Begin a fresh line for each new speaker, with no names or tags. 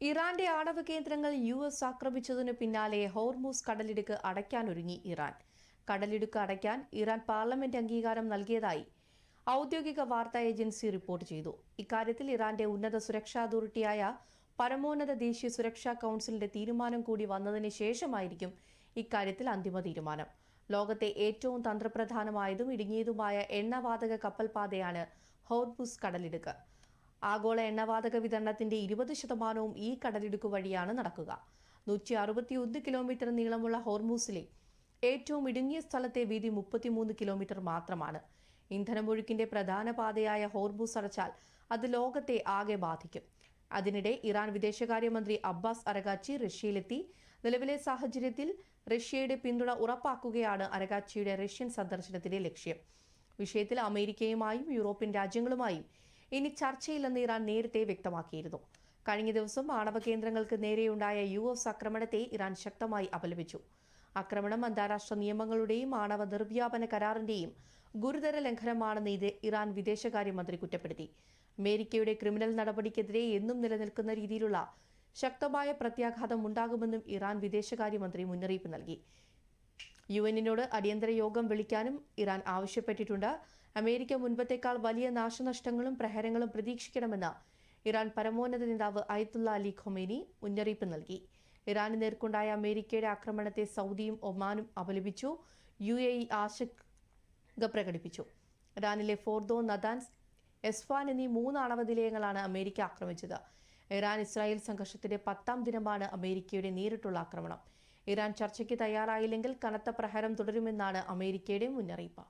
ഇറാന്റെ ആണവ കേന്ദ്രങ്ങൾ യു എസ് ആക്രമിച്ചതിനു പിന്നാലെ ഹോർമൂസ് കടലിടുക്ക് അടയ്ക്കാനൊരുങ്ങി ഇറാൻ. കടലിടുക്ക് അടയ്ക്കാൻ ഇറാൻ പാർലമെന്റ് അംഗീകാരം നൽകിയതായി ഔദ്യോഗിക വാർത്താ ഏജൻസി റിപ്പോർട്ട് ചെയ്തു. ഇക്കാര്യത്തിൽ ഇറാന്റെ ഉന്നത സുരക്ഷാ അതോറിറ്റിയായ പരമോന്നത ദേശീയ സുരക്ഷാ കൌൺസിലിന്റെ തീരുമാനം കൂടി വന്നതിന് ശേഷമായിരിക്കും ഇക്കാര്യത്തിൽ അന്തിമ തീരുമാനം. ലോകത്തെ ഏറ്റവും തന്ത്രപ്രധാനമായതും ഇടുങ്ങിയതുമായ എണ്ണവാതക കപ്പൽപാതയാണ് ഹോർമുസ് കടലിടുക്ക്. ആഗോള എണ്ണവാതക വിതരണത്തിന്റെ ഇരുപത് ശതമാനവും ഈ കടലിടുക്ക് വഴിയാണ് നടക്കുക. നൂറ്റി അറുപത്തിയൊന്ന് കിലോമീറ്റർ നീളമുള്ള ഹോർമൂസിലെ ഏറ്റവും ഇടുങ്ങിയ സ്ഥലത്തെ വീതി മുപ്പത്തിമൂന്ന് കിലോമീറ്റർ മാത്രമാണ്. ഇന്ധനമൊഴുക്കിന്റെ പ്രധാന പാതയായ ഹോർമൂസ് അടച്ചാൽ അത് ലോകത്തെ ആകെ ബാധിക്കും. അതിനിടെ ഇറാൻ വിദേശകാര്യമന്ത്രി അബ്ബാസ് അരഗാച്ചി റഷ്യയിലെത്തി. നിലവിലെ സാഹചര്യത്തിൽ റഷ്യയുടെ പിന്തുണ ഉറപ്പാക്കുകയാണ് അരഗാച്ചിയുടെ റഷ്യൻ സന്ദർശനത്തിന്റെ ലക്ഷ്യം. വിഷയത്തിൽ അമേരിക്കയുമായും യൂറോപ്യൻ രാജ്യങ്ങളുമായും ഇനി ചർച്ചയില്ലെന്ന് ഇറാൻ നേരത്തെ വ്യക്തമാക്കിയിരുന്നു. കഴിഞ്ഞ ദിവസം ആണവ കേന്ദ്രങ്ങൾക്ക് നേരെയുണ്ടായ യു എസ് ആക്രമണത്തെ ഇറാൻ ശക്തമായി അപലപിച്ചു. ആക്രമണം അന്താരാഷ്ട്ര നിയമങ്ങളുടെയും ആണവ നിർവ്യാപന കരാറിന്റെയും ഗുരുതര ലംഘനമാണെന്ന് ഇത് ഇറാൻ വിദേശകാര്യമന്ത്രി കുറ്റപ്പെടുത്തി. അമേരിക്കയുടെ ക്രിമിനൽ നടപടിക്കെതിരെ എന്നും നിലനിൽക്കുന്ന രീതിയിലുള്ള ശക്തമായ പ്രത്യാഘാതം ഉണ്ടാകുമെന്നും ഇറാൻ വിദേശകാര്യമന്ത്രി മുന്നറിയിപ്പ് നൽകി. യു എന്നിനോട് അടിയന്തര യോഗം വിളിക്കാനും ഇറാൻ ആവശ്യപ്പെട്ടിട്ടുണ്ട്. അമേരിക്ക മുൻപത്തേക്കാൾ വലിയ നാശനഷ്ടങ്ങളും പ്രഹരങ്ങളും പ്രതീക്ഷിക്കണമെന്ന് ഇറാൻ പരമോന്നത നേതാവ് അയത്തുള്ള അലി ഖൊമേനി മുന്നറിയിപ്പ് നൽകി. ഇറാന് നേർക്കുണ്ടായ അമേരിക്കയുടെ ആക്രമണത്തെ സൗദിയും ഒമാനും അപലപിച്ചു. യു എ ഇ ആശങ്ക പ്രകടിപ്പിച്ചു. ഇറാനിലെ ഫോർദോ നദാൻസ് എസ്ഫാൻ എന്നീ മൂന്ന് ആണവ നിലയങ്ങളാണ് അമേരിക്ക ആക്രമിച്ചത്. ഇറാൻ ഇസ്രായേൽ സംഘർഷത്തിന്റെ പത്താം ദിനമാണ് അമേരിക്കയുടെ നേരിട്ടുള്ള ആക്രമണം. ഇറാൻ ചർച്ചയ്ക്ക് തയ്യാറായില്ലെങ്കിൽ കനത്ത പ്രഹരം തുടരുമെന്നാണ് അമേരിക്കയുടെ മുന്നറിയിപ്പ്.